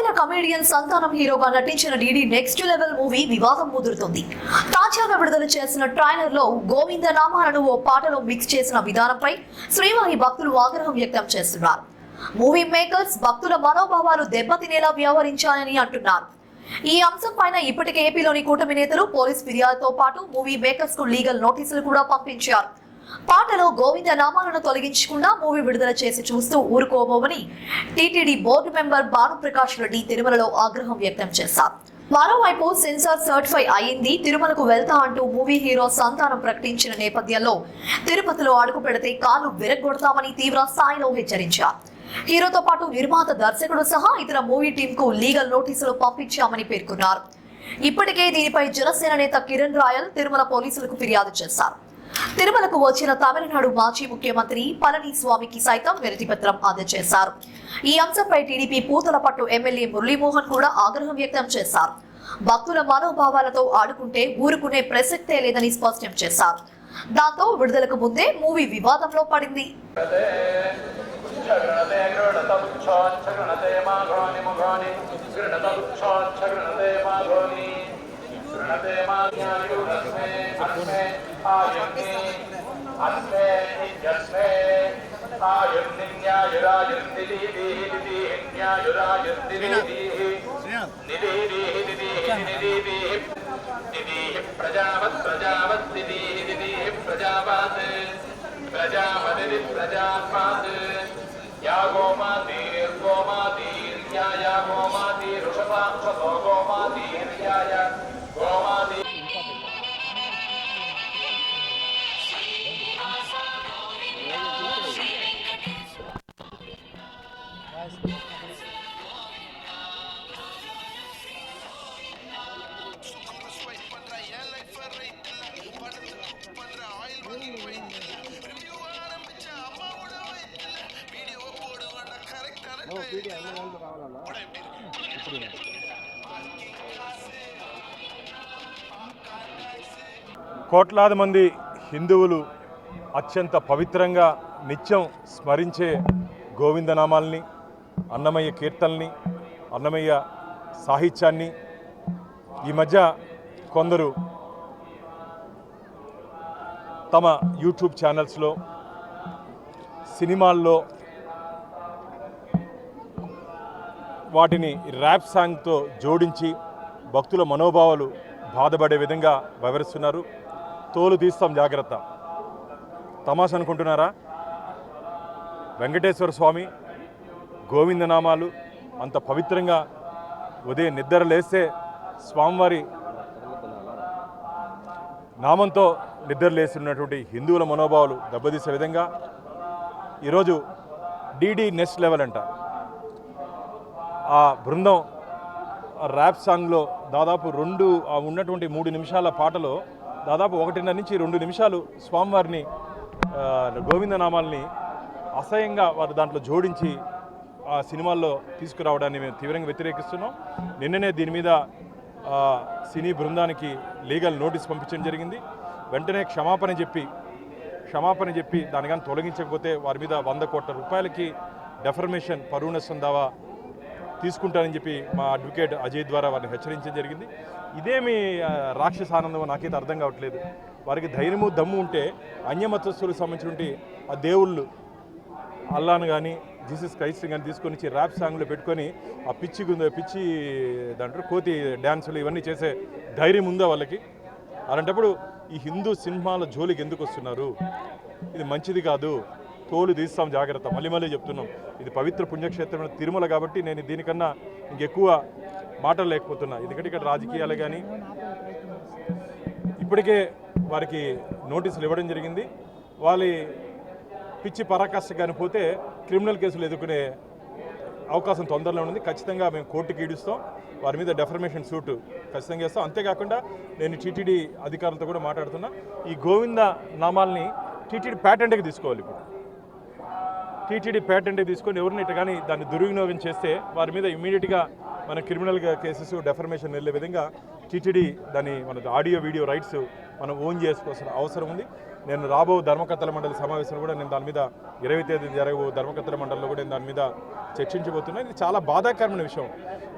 తమిళ comedian సంతానం హీరోగా నటించిన డీడీ నెక్స్ట్ లెవెల్ మూవీ వివాదం ముదురుతుంది. తాజాగా విడుదల చేసిన ట్రైలర్లో గోవింద నామాలను ఓ పాటలో మిక్స్ చేసిన విధానంపై శ్రీవారి భక్తులు ఆగ్రహం వ్యక్తం చేస్తున్నారు. మూవీ మేకర్స్ భక్తుల మనోభావాలు దెబ్బతినేలా వ్యవహరించాలని అంటున్నారు. ఈ అంశం పైన ఇప్పటికే ఏపీలోని కూటమి నేతలు పోలీస్ ఫిర్యాదుతో పాటు మూవీ మేకర్స్కు లీగల్ నోటీసులు కూడా పంపించారు. పాటలో గోవింద నామాలను తొలగించకుండా మూవీ విడుదల చేసి చూస్తూ ఊరుకోబోమని TTD board member Bhanuprakash Reddy తిరుమలలో ఆగ్రహం వ్యక్తం చేశారు. మరోవైపు సెన్సార్ సర్టిఫై అయింది తిరుమలకు వెళ్తా అంటూ మూవీ హీరో సంతానం ప్రకటించిన నేపథ్యంలో తిరుపతిలో అడుగు పెడితే కాలు విరగొడతామని తీవ్ర స్థాయిలో హెచ్చరించారు. హీరోతో పాటు నిర్మాత దర్శకుడు సహా ఇతర మూవీ టీం కు లీగల్ నోటీసులు పంపించామని పేర్కొన్నారు. ఇప్పటికే దీనిపై జనసేన నేత కిరణ్ రాయల్ తిరుమల పోలీసులకు ఫిర్యాదు చేశారు. తిరుమలకు వచ్చిన తమిళనాడు మాజీ ముఖ్యమంత్రి పళనిస్వామికి సైతం వినతిపత్రం అందజేశారు. ఈ అంశంపై టీడీపీ పూతలపట్టు ఎమ్మెల్యే మురళీమోహన్ కూడా ఆగ్రహం వ్యక్తం చేశారు. భక్తుల మనోభావాలతో ఆడుకుంటే ఊరుకునే ప్రసక్తే లేదని స్పష్టం చేశారు. దాంతో విడుదలకు ముందే మూవీ వివాదంలో పడింది. गृणतमुच्छोच्छगृणते माघोनि मुघोनि गृणतमुच्छोच्छगृणते माघोनि गृणते माज्ञायुरस्मे अस्मे आयुर्नि अस्मे इत्यस्मे आयुर्निन्यायुरायुर्निदीभिः निदीभिः निदीभिः निदीभिः निदीः प्रजावत् प्रजावत् निदीः निदीः प्रजावात् प्रजापतिरि प्रजात्मात् या गोमातीर्गोमातीर्याय गोमातीरुषपाक्षसो गोमातीर्याय गोमाती வீடியோ போடுவான கரெக்டான படம் எப்படி இருக்கு కోట్లాది మంది హిందువులు అత్యంత పవిత్రంగా నిత్యం స్మరించే గోవిందనామాల్ని అన్నమయ్య కీర్తనల్ని అన్నమయ్య సాహిత్యాన్ని ఈ మధ్య కొందరు తమ యూట్యూబ్ ఛానల్స్లో సినిమాల్లో వాటిని ర్యాప్ సాంగ్తో జోడించి భక్తుల మనోభావాలు బాధపడే విధంగా వివరిస్తున్నారు తోలు తీస్తాం జాగ్రత్త. తమాష అనుకుంటున్నారా? వెంకటేశ్వర స్వామి గోవిందనామాలు. అంత పవిత్రంగా ఉదయం నిద్ర లేస్తే స్వామివారి నామంతో నిద్ర లేస్తున్నటువంటి హిందువుల మనోభావాలు దెబ్బతీసే విధంగా ఈరోజు డీడీ నెక్స్ట్ లెవెల్ అంట. ఆ బృందం ర్యాప్ సాంగ్లో దాదాపు రెండు ఆ ఉన్నటువంటి మూడు నిమిషాల పాటలో దాదాపు ఒకటిన్నర నుంచి రెండు నిమిషాలు స్వామివారిని గోవిందనామాల్ని అసహ్యంగా వారు దాంట్లో జోడించి ఆ సినిమాల్లో తీసుకురావడాన్ని మేము తీవ్రంగా వ్యతిరేకిస్తున్నాం. నిన్ననే దీని మీద సినీ బృందానికి లీగల్ నోటీస్ పంపించడం జరిగింది. వెంటనే క్షమాపణ చెప్పి క్షమాపణ చెప్పి దాని కానీ తొలగించకపోతే వారి మీద వంద కోట్ల రూపాయలకి డెఫర్మేషన్ పరువు దావా తీసుకుంటానని చెప్పి మా అడ్వకేట్ అజయ్ ద్వారా వారిని హెచ్చరించడం జరిగింది. ఇదేమి రాక్షస ఆనందమో నాకైతే అర్థం కావట్లేదు. వారికి ధైర్యము దమ్ము ఉంటే అన్యమతస్తులకు సంబంధించినటువంటి ఆ దేవుళ్ళు అల్లాను కానీ జీసస్ క్రైస్ట్ కానీ తీసుకొని వచ్చి ర్యాప్ సాంగ్లో పెట్టుకొని ఆ పిచ్చి గుంద పిచ్చి దాంట్లో కోతి డ్యాన్సులు ఇవన్నీ చేసే ధైర్యం ఉందా వాళ్ళకి? అలాంటప్పుడు ఈ హిందూ సినిమాల జోలికి ఎందుకు వస్తున్నారు? ఇది మంచిది కాదు. తోలు తీస్తాం జాగ్రత్త. మళ్ళీ మళ్ళీ చెప్తున్నాం. ఇది పవిత్ర పుణ్యక్షేత్రమైన తిరుమల కాబట్టి నేను దీనికన్నా ఇంకెక్కువ మాటలు లేకపోతున్నా. ఎందుకంటే ఇక్కడ రాజకీయాలు కానీ ఇప్పటికే వారికి నోటీసులు ఇవ్వడం జరిగింది. వాళ్ళ పిచ్చి పరాకాష్ట కానీ పోతే క్రిమినల్ కేసులు ఎదుర్కొనే అవకాశం తొందరలో ఉంది. ఖచ్చితంగా మేము కోర్టుకి ఈడుస్తాం. వారి మీద డెఫర్మేషన్ సూట్ ఖచ్చితంగా చేస్తాం. అంతేకాకుండా నేను టీటీడీ అధికారులతో కూడా మాట్లాడుతున్నా. ఈ గోవింద నామాల్ని టీటీడీ ప్యాటెంట్కి తీసుకోవాలి ఇప్పుడు. టీటీడీ ప్యాటెంట్కి తీసుకొని ఎవరిని ఇట్లా కానీ దాన్ని దుర్వినియోగం చేస్తే వారి మీద ఇమీడియట్గా మన క్రిమినల్ కేసెస్ డెఫర్మేషన్ వెళ్ళే విధంగా టీటీడీ దాన్ని మన ఆడియో వీడియో రైట్స్ మనం ఓన్ చేసుకోవాల్సిన అవసరం ఉంది. నేను రాబో ధర్మకర్తల మండలి సమావేశంలో కూడా నేను దాని మీద ఇరవై తేదీ జరగబో ధర్మకర్తల మండలిలో కూడా నేను దాని మీద చర్చించబోతున్నా. ఇది చాలా బాధాకరమైన విషయం.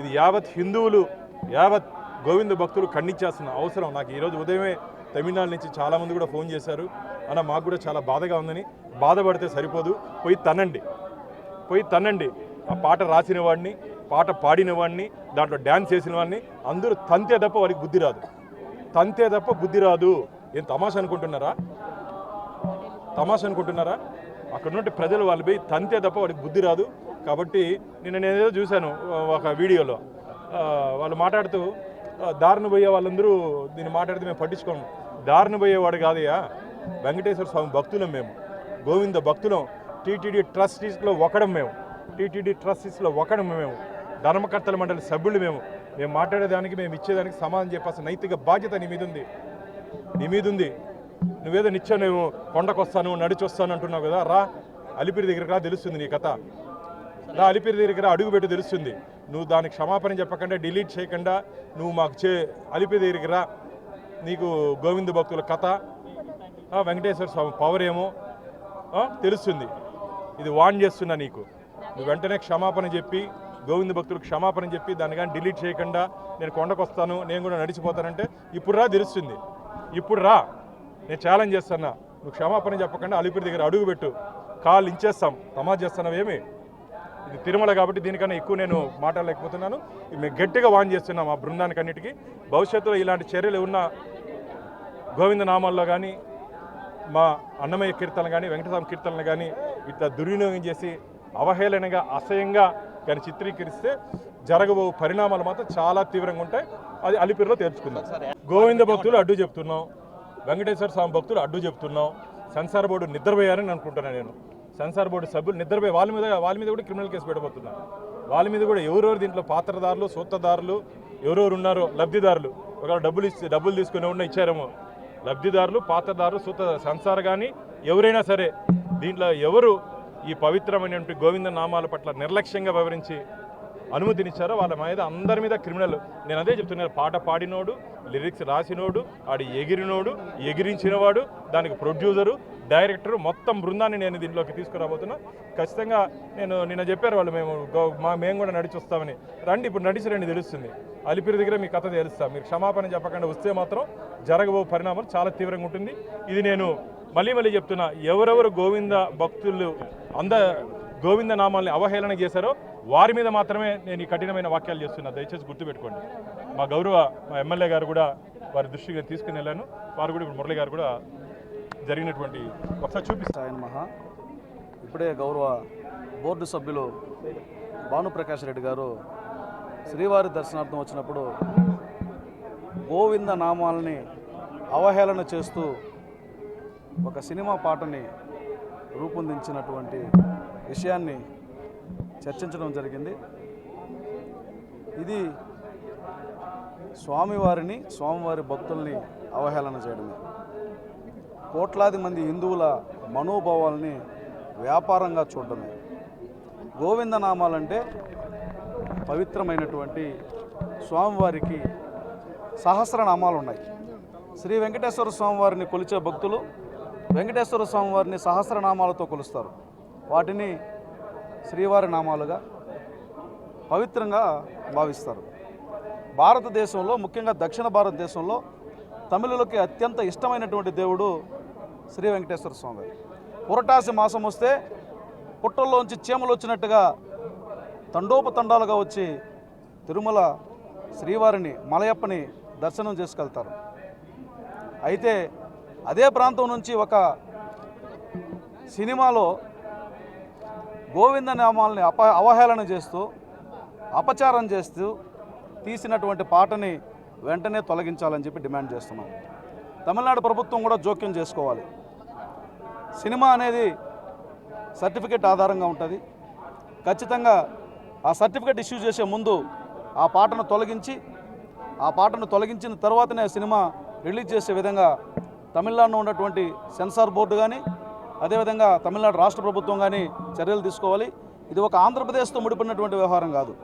ఇది యావత్ హిందువులు యావత్ గోవింద భక్తులు ఖండించాల్సిన అవసరం. నాకు ఈరోజు ఉదయమే తమిళనాడు నుంచి చాలామంది కూడా ఫోన్ చేశారు. అన్న మాకు కూడా చాలా బాధగా ఉందని. బాధపడితే సరిపోదు. పోయి తనండి పోయి తనండి ఆ పాట రాసిన వాడిని పాట పాడిన వాడిని దాంట్లో డ్యాన్స్ చేసిన వాడిని అందరూ తంతే తప్ప వాడికి బుద్ధి రాదు. తంతే తప్ప బుద్ధి రాదు. ఏం తమాషా అనుకుంటున్నారా? తమాష అనుకుంటున్నారా? అక్కడ నుండి ప్రజలు వాళ్ళు పోయి తంతే తప్ప వాడికి బుద్ధి రాదు. కాబట్టి నిన్న నేనేదో చూశాను ఒక వీడియోలో. వాళ్ళు మాట్లాడుతూ ఆ, దారిన పోయే వాళ్ళందరూ దీన్ని మాట్లాడితే మేము పట్టించుకోము. దారిన పోయేవాడు కాదయ్యా. వెంకటేశ్వర స్వామి భక్తులం మేము. గోవింద భక్తులం. టీటీడీ ట్రస్టీస్లో ఒకడం మేము. టీటీడీ ట్రస్టీస్లో ఒకడం మేము. ధర్మకర్తల మండలి సభ్యులు మేము. మేము మాట్లాడేదానికి మేము ఇచ్చేదానికి సమాధానం చెప్పాల్సిన నైతిక బాధ్యత నీ మీద ఉంది నీ మీద ఉంది నువ్వేదో నిత్యం నువ్వు కొండకొస్తాను నడిచి వస్తాను అంటున్నావు కదా రా. అలిపిరి దగ్గరికి రా తెలుస్తుంది నీ కథ. రా అలిపిరి దగ్గరికి రా అడుగు పెట్టి తెలుస్తుంది. నువ్వు దానికి క్షమాపణ చెప్పకుండా డిలీట్ చేయకుండా నువ్వు మాకు చే అలిపిరి దగ్గరికి రా. నీకు గోవింద భక్తుల కథ. వెంకటేశ్వర స్వామి పవర్ ఏమో. తెలుస్తుంది. ఇది వాన్ చేస్తున్నా నీకు. నువ్వు వెంటనే క్షమాపణ చెప్పి గోవింద భక్తులకు క్షమాపణ చెప్పి దాన్ని కానీ డిలీట్ చేయకుండా నేను కొండకొస్తాను నేను కూడా నడిచిపోతానంటే ఇప్పుడు రా తెలుస్తుంది. ఇప్పుడు రా. నేను ఛాలెంజ్ చేస్తున్నా. నువ్వు క్షమాపణ చెప్పకుండా అలిపిరి దగ్గర అడుగు పెట్టు. కాళ్ళు ఇంచేస్తాం. తమాజ్ చేస్తున్నావేమి ఇది తిరుమల కాబట్టి దీనికన్నా ఎక్కువ నేను మాట్లాడలేకపోతున్నాను. మేము గట్టిగా వాన్ చేస్తున్నాం మా బృందానికి అన్నిటికీ భవిష్యత్తులో ఇలాంటి చర్యలు ఉన్న గోవింద నామాల్లో కానీ మా అన్నమయ్య కీర్తనలు కానీ వెంకటస్వామి కీర్తనలు కానీ ఇట్లా దుర్వినియోగం చేసి అవహేళనగా అసహ్యంగా కానీ చిత్రీకరిస్తే జరగబో పరిణామాలు మాత్రం చాలా తీవ్రంగా ఉంటాయి. అది అలిపిరిలో తేల్చుకుందాం. గోవింద భక్తులు అడ్డు చెప్తున్నాం. వెంకటేశ్వర స్వామి భక్తులు అడ్డు చెప్తున్నాం సెన్సార్ బోర్డు నిద్రపోయారని అనుకుంటున్నాను నేను. సెన్సార్ బోర్డు సభ్యులు నిద్రపోయి వాళ్ళ మీద వాళ్ళ మీద కూడా క్రిమినల్ కేసు పెట్టబోతున్నారు. వాళ్ళ మీద కూడా ఎవరెవరు దీంట్లో పాత్రదారులు సూత్రదారులు ఎవరెవరు ఉన్నారో లబ్ధిదారులు. ఒకవేళ డబ్బులు ఇచ్చి డబ్బులు తీసుకుని ఉన్న ఇచ్చారేమో. లబ్ధిదారులు పాత్రదారులు సూత సెన్సార్ కానీ ఎవరైనా సరే దీంట్లో ఎవరు ఈ పవిత్రమైనటువంటి గోవింద నామాల పట్ల నిర్లక్ష్యంగా వివరించి అనుమతినిచ్చారో వాళ్ళ మీద అందరి మీద క్రిమినల్. నేను అదే చెప్తున్నాను పాట పాడినోడు లిరిక్స్ రాసినోడు ఆడి ఎగిరినోడు ఎగిరించినవాడు దానికి ప్రొడ్యూసరు డైరెక్టరు మొత్తం బృందాన్ని నేను దీంట్లోకి తీసుకురాబోతున్నా. ఖచ్చితంగా నేను నిన్న చెప్పారు వాళ్ళు మేము గో- మా మేము కూడా నడిచి వస్తామని రండి ఇప్పుడు నడిచి రండి తెలుస్తుంది. అలిపిరి దగ్గర మీ కథ తెలుస్తాం. మీరు క్షమాపణ చెప్పకుండా వస్తే మాత్రం జరగబో పరిణామం చాలా తీవ్రంగా ఉంటుంది. ఇది నేను మళ్ళీ మళ్ళీ చెప్తున్నా ఎవరెవరు గోవింద భక్తులు అంద గోవింద నామాల్ని అవహేళన చేశారో వారి మీద మాత్రమే నేను ఈ కఠినమైన వాక్యాలు చేస్తున్నా. దయచేసి గుర్తుపెట్టుకోండి. మా గౌరవ మా ఎమ్మెల్యే గారు కూడా వారి దృష్టికి తీసుకుని వెళ్ళాను. వారు కూడా ఇప్పుడు మురళి గారు కూడా జరిగినటువంటి ఒకసారి చూపిస్తాను ఆయన మహా. ఇప్పుడే గౌరవ బోర్డు సభ్యులు భానుప్రకాష్ రెడ్డి గారు శ్రీవారి దర్శనార్థం వచ్చినప్పుడు గోవింద నామాలని అవహేళన చేస్తూ ఒక సినిమా పాటని రూపొందించినటువంటి విషయాన్ని చర్చించడం జరిగింది. ఇది స్వామివారిని స్వామివారి భక్తుల్ని అవహేళన చేయడమే. కోట్లాది మంది హిందువుల మనోభావాల్ని వ్యాపారంగా చూడడమే. గోవిందనామాలంటే పవిత్రమైనటువంటి స్వామివారికి సహస్రనామాలు ఉన్నాయి శ్రీ వెంకటేశ్వర స్వామివారిని కొలిచే భక్తులు వెంకటేశ్వర స్వామివారిని సహస్రనామాలతో కొలుస్తారు. వాటిని శ్రీవారి నామాలుగా పవిత్రంగా భావిస్తారు. భారతదేశంలో ముఖ్యంగా దక్షిణ భారతదేశంలో తమిళులకి అత్యంత ఇష్టమైనటువంటి దేవుడు శ్రీ వెంకటేశ్వర స్వామి. పురటాసి మాసం వస్తే పుట్టల్లోంచి చీమలు వచ్చినట్టుగా తండోపతండాలుగా వచ్చి తిరుమల శ్రీవారిని మలయప్పని దర్శనం చేసుకెళ్తారు. అయితే అదే ప్రాంతం నుంచి ఒక సినిమాలో గోవింద నామాల్ని అప అవహేళన చేస్తూ అపచారం చేస్తూ తీసినటువంటి పాటని వెంటనే తొలగించాలని చెప్పి డిమాండ్ చేస్తున్నాం. తమిళనాడు ప్రభుత్వం కూడా జోక్యం చేసుకోవాలి. సినిమా అనేది సర్టిఫికేట్ ఆధారంగా ఉంటుంది. ఖచ్చితంగా ఆ సర్టిఫికేట్ ఇష్యూ చేసే ముందు ఆ పాటను తొలగించి ఆ పాటను తొలగించిన తర్వాతనే సినిమా రిలీజ్ చేసే విధంగా తమిళనాడులో ఉన్నటువంటి సెన్సార్ బోర్డు కానీ అదేవిధంగా తమిళనాడు రాష్ట్ర ప్రభుత్వం కానీ చర్యలు తీసుకోవాలి. ఇది ఒక ఆంధ్రప్రదేశ్తో ముడిపడినటువంటి వ్యవహారం కాదు.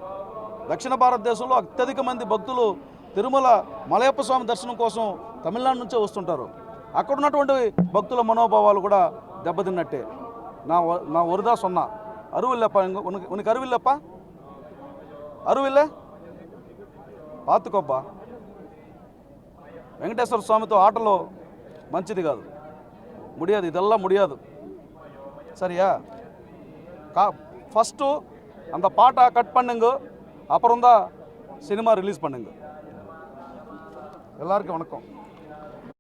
దక్షిణ భారతదేశంలో అత్యధిక మంది భక్తులు తిరుమల మలయప్ప స్వామి దర్శనం కోసం తమిళనాడు నుంచే వస్తుంటారు. అక్కడ ఉన్నటువంటి భక్తుల మనోభావాలు కూడా దెబ్బతిన్నట్టే. నా వ- నా వరదా సొన్నా. అరువిల్లప్ప ఉనికి ఉనికి అరువిల్లప్ప? అరువిల్లే? పాతుకొబ్బా? వెంకటేశ్వర స్వామితో ఆటలో మంచిది కాదు. முடியாது இதெல்லாம் முடியாது. சரியா? கா ஃபஸ்ட்டு அந்த பாட்டை கட் பண்ணுங்க அப்புறம் தான் சினிமா ரிலீஸ் பண்ணுங்க. எல்லாருக்கும் வணக்கம்.